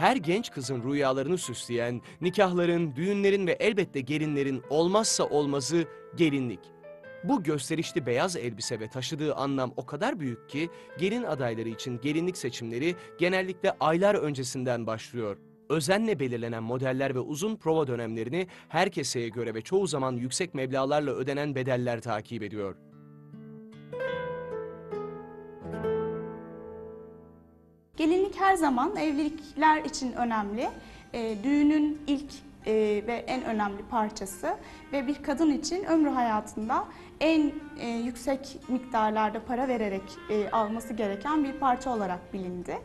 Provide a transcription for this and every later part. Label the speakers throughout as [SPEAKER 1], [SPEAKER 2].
[SPEAKER 1] her genç kızın rüyalarını süsleyen, nikahların, düğünlerin ve elbette gelinlerin olmazsa olmazı gelinlik. Bu gösterişli beyaz elbise ve taşıdığı anlam o kadar büyük ki gelin adayları için gelinlik seçimleri genellikle aylar öncesinden başlıyor. Özenle belirlenen modeller ve uzun prova dönemlerini her keseye göre ve çoğu zaman yüksek meblağlarla ödenen bedeller takip ediyor.
[SPEAKER 2] Gelinlik her zaman evlilikler için önemli. E, düğünün ilk e, ve en önemli parçası ve bir kadın için ömrü hayatında en e, yüksek miktarlarda para vererek e, alması gereken bir parça olarak bilindi.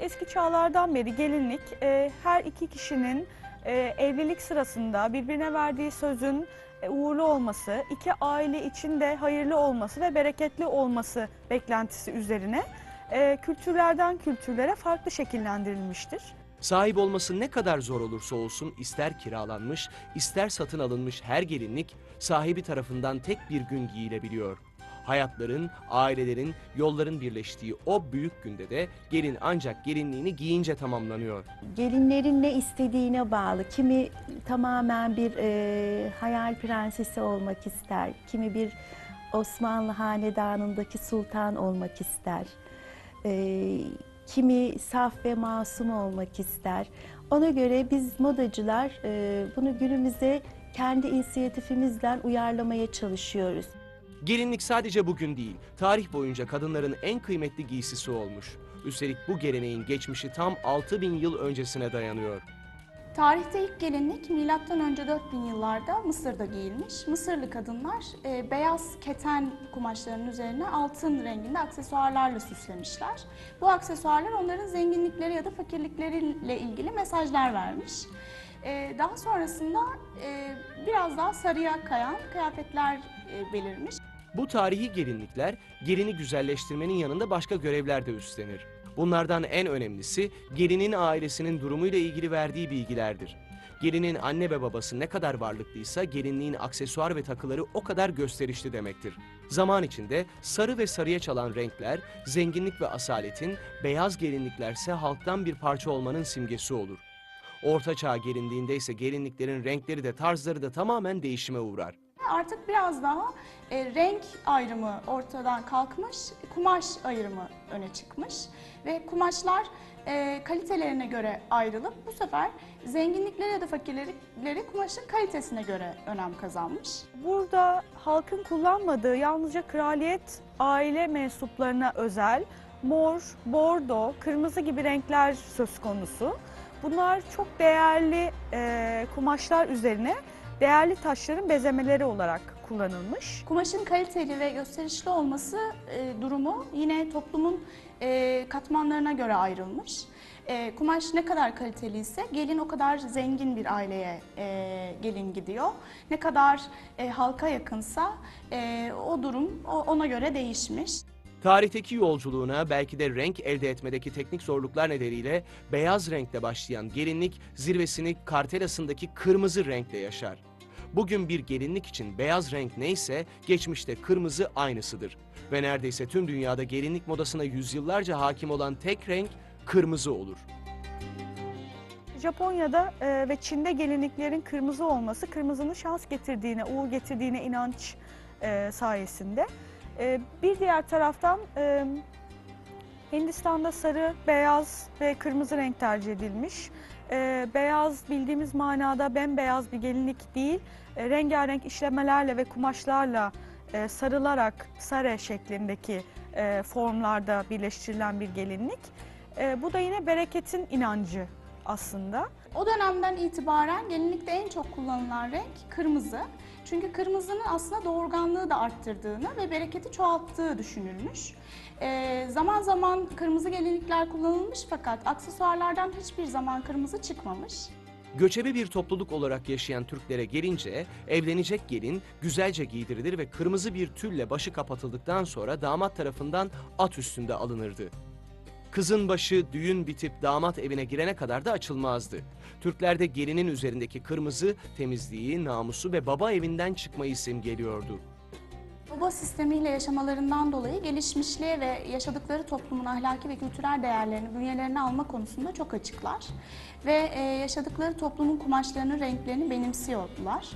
[SPEAKER 3] Eski çağlardan beri gelinlik e, her iki kişinin e, evlilik sırasında birbirine verdiği sözün e, uğurlu olması, iki aile için de hayırlı olması ve bereketli olması beklentisi üzerine e, kültürlerden kültürlere farklı şekillendirilmiştir.
[SPEAKER 1] Sahip olması ne kadar zor olursa olsun ister kiralanmış, ister satın alınmış her gelinlik sahibi tarafından tek bir gün giyilebiliyor. Hayatların, ailelerin, yolların birleştiği o büyük günde de gelin ancak gelinliğini giyince tamamlanıyor.
[SPEAKER 4] Gelinlerin ne istediğine bağlı. Kimi tamamen bir e, hayal prensesi olmak ister. Kimi bir Osmanlı hanedanındaki sultan olmak ister. E, kimi saf ve masum olmak ister. Ona göre biz modacılar e, bunu günümüze kendi inisiyatifimizden uyarlamaya çalışıyoruz.
[SPEAKER 1] Gelinlik sadece bugün değil, tarih boyunca kadınların en kıymetli giysisi olmuş. Üstelik bu geleneğin geçmişi tam 6000 yıl öncesine dayanıyor.
[SPEAKER 2] Tarihte ilk gelinlik M.Ö. 4000 yıllarda Mısır'da giyilmiş. Mısırlı kadınlar e, beyaz keten kumaşlarının üzerine altın renginde aksesuarlarla süslemişler. Bu aksesuarlar onların zenginlikleri ya da fakirlikleriyle ilgili mesajlar vermiş. E, daha sonrasında e, biraz daha sarıya kayan kıyafetler e, belirmiş.
[SPEAKER 1] Bu tarihi gelinlikler gelini güzelleştirmenin yanında başka görevler de üstlenir. Bunlardan en önemlisi gelinin ailesinin durumuyla ilgili verdiği bilgilerdir. Gelinin anne ve babası ne kadar varlıklıysa gelinliğin aksesuar ve takıları o kadar gösterişli demektir. Zaman içinde sarı ve sarıya çalan renkler zenginlik ve asaletin, beyaz gelinliklerse halktan bir parça olmanın simgesi olur. Orta çağ gelindiğinde ise gelinliklerin renkleri de tarzları da tamamen değişime uğrar.
[SPEAKER 2] Artık biraz daha e, renk ayrımı ortadan kalkmış, kumaş ayrımı öne çıkmış ve kumaşlar e, kalitelerine göre ayrılıp bu sefer zenginlikleri ya da fakirlikleri kumaşın kalitesine göre önem kazanmış.
[SPEAKER 3] Burada halkın kullanmadığı yalnızca kraliyet aile mensuplarına özel mor, bordo, kırmızı gibi renkler söz konusu. Bunlar çok değerli e, kumaşlar üzerine değerli taşların bezemeleri olarak kullanılmış.
[SPEAKER 2] Kumaşın kaliteli ve gösterişli olması e, durumu yine toplumun e, katmanlarına göre ayrılmış. E, kumaş ne kadar kaliteliyse gelin o kadar zengin bir aileye e, gelin gidiyor. Ne kadar e, halka yakınsa e, o durum o- ona göre değişmiş.
[SPEAKER 1] Tarihteki yolculuğuna belki de renk elde etmedeki teknik zorluklar nedeniyle beyaz renkle başlayan gelinlik zirvesini kartelasındaki kırmızı renkle yaşar. Bugün bir gelinlik için beyaz renk neyse geçmişte kırmızı aynısıdır. Ve neredeyse tüm dünyada gelinlik modasına yüzyıllarca hakim olan tek renk kırmızı olur.
[SPEAKER 3] Japonya'da e, ve Çin'de gelinliklerin kırmızı olması kırmızının şans getirdiğine, uğur getirdiğine inanç e, sayesinde. E, bir diğer taraftan e, Hindistan'da sarı, beyaz ve kırmızı renk tercih edilmiş. E, beyaz bildiğimiz manada bembeyaz bir gelinlik değil, e, rengarenk işlemelerle ve kumaşlarla e, sarılarak sare şeklindeki e, formlarda birleştirilen bir gelinlik. E, bu da yine bereketin inancı aslında.
[SPEAKER 2] O dönemden itibaren gelinlikte en çok kullanılan renk kırmızı. Çünkü kırmızının aslında doğurganlığı da arttırdığını ve bereketi çoğalttığı düşünülmüş. Ee, zaman zaman kırmızı gelinlikler kullanılmış fakat aksesuarlardan hiçbir zaman kırmızı çıkmamış.
[SPEAKER 1] Göçebe bir topluluk olarak yaşayan Türklere gelince evlenecek gelin güzelce giydirilir ve kırmızı bir tülle başı kapatıldıktan sonra damat tarafından at üstünde alınırdı. Kızın başı düğün bitip damat evine girene kadar da açılmazdı. Türklerde gelinin üzerindeki kırmızı temizliği, namusu ve baba evinden çıkmayı simgeliyordu.
[SPEAKER 2] Baba sistemiyle yaşamalarından dolayı gelişmişliğe ve yaşadıkları toplumun ahlaki ve kültürel değerlerini bünyelerine alma konusunda çok açıklar. Ve e, yaşadıkları toplumun kumaşlarının renklerini benimsiyorlar.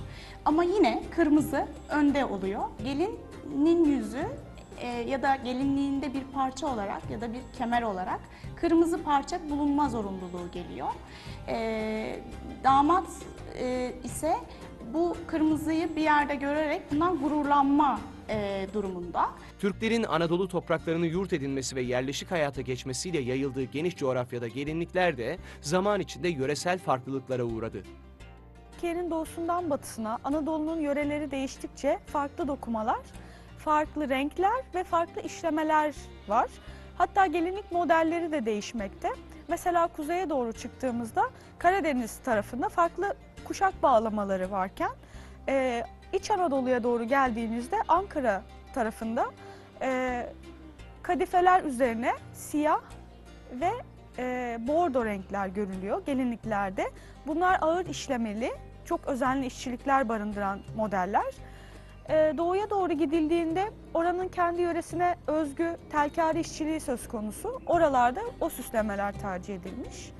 [SPEAKER 2] Ama yine kırmızı önde oluyor. Gelinin yüzü e, ya da gelinliğinde bir parça olarak ya da bir kemer olarak kırmızı parça bulunma zorunluluğu geliyor. E, damat e, ise bu kırmızıyı bir yerde görerek bundan gururlanma e, durumunda.
[SPEAKER 1] Türklerin Anadolu topraklarını yurt edinmesi ve yerleşik hayata geçmesiyle yayıldığı geniş coğrafyada gelinlikler de zaman içinde yöresel farklılıklara uğradı.
[SPEAKER 3] Türkiye'nin doğusundan batısına Anadolu'nun yöreleri değiştikçe farklı dokumalar, farklı renkler ve farklı işlemeler var. Hatta gelinlik modelleri de değişmekte. Mesela kuzeye doğru çıktığımızda Karadeniz tarafında farklı kuşak bağlamaları varken e, İç Anadolu'ya doğru geldiğinizde Ankara tarafında e, kadifeler üzerine siyah ve e, bordo renkler görülüyor gelinliklerde. Bunlar ağır işlemeli, çok özenli işçilikler barındıran modeller. Ee, doğuya doğru gidildiğinde oranın kendi yöresine özgü telkari işçiliği söz konusu. Oralarda o süslemeler tercih edilmiş.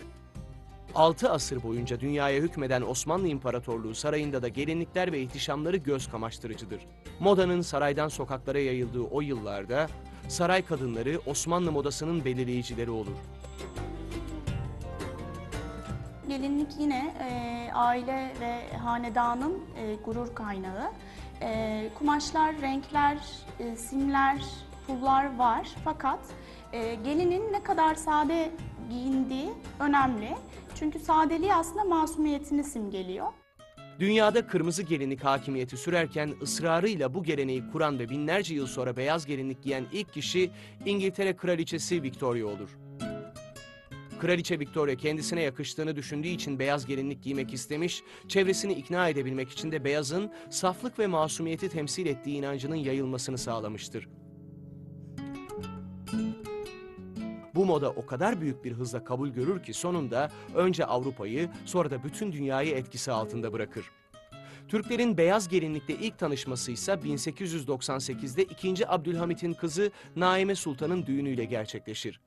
[SPEAKER 1] 6 asır boyunca dünyaya hükmeden Osmanlı İmparatorluğu sarayında da gelinlikler ve ihtişamları göz kamaştırıcıdır. Modanın saraydan sokaklara yayıldığı o yıllarda saray kadınları Osmanlı modasının belirleyicileri olur.
[SPEAKER 2] Gelinlik yine e, aile ve hanedanın e, gurur kaynağı. E, kumaşlar, renkler, e, simler, pullar var fakat e, gelinin ne kadar sade giyindiği önemli. Çünkü sadeliği aslında masumiyetini simgeliyor.
[SPEAKER 1] Dünyada kırmızı gelinlik hakimiyeti sürerken ısrarıyla bu geleneği kuran ve binlerce yıl sonra beyaz gelinlik giyen ilk kişi İngiltere Kraliçesi Victoria olur. Kraliçe Victoria kendisine yakıştığını düşündüğü için beyaz gelinlik giymek istemiş, çevresini ikna edebilmek için de beyazın saflık ve masumiyeti temsil ettiği inancının yayılmasını sağlamıştır. Bu moda o kadar büyük bir hızla kabul görür ki sonunda önce Avrupa'yı sonra da bütün dünyayı etkisi altında bırakır. Türklerin beyaz gelinlikle ilk tanışması ise 1898'de 2. Abdülhamit'in kızı Naime Sultan'ın düğünüyle gerçekleşir.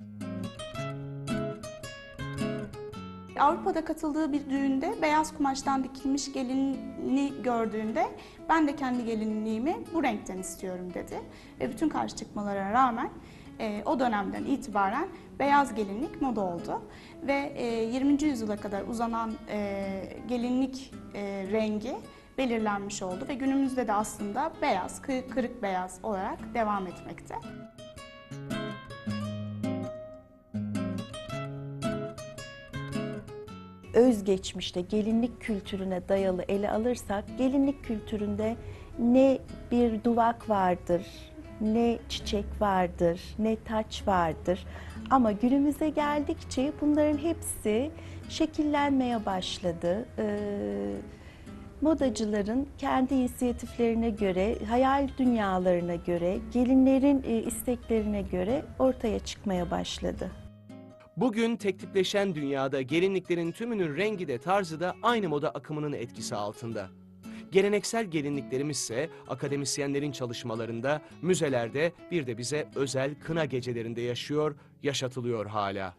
[SPEAKER 2] Avrupa'da katıldığı bir düğünde beyaz kumaştan dikilmiş gelinliği gördüğünde ben de kendi gelinliğimi bu renkten istiyorum dedi. Ve bütün karşı çıkmalara rağmen e, o dönemden itibaren beyaz gelinlik moda oldu. Ve e, 20. yüzyıla kadar uzanan e, gelinlik e, rengi belirlenmiş oldu ve günümüzde de aslında beyaz, kı- kırık beyaz olarak devam etmekte.
[SPEAKER 4] özgeçmişte gelinlik kültürüne dayalı ele alırsak gelinlik kültüründe ne bir duvak vardır, ne çiçek vardır, ne taç vardır. Ama günümüze geldikçe bunların hepsi şekillenmeye başladı. Ee, modacıların kendi inisiyatiflerine göre, hayal dünyalarına göre, gelinlerin e, isteklerine göre ortaya çıkmaya başladı.
[SPEAKER 1] Bugün teklifleşen dünyada gelinliklerin tümünün rengi de tarzı da aynı moda akımının etkisi altında. Geleneksel gelinliklerimiz ise akademisyenlerin çalışmalarında, müzelerde bir de bize özel kına gecelerinde yaşıyor, yaşatılıyor hala.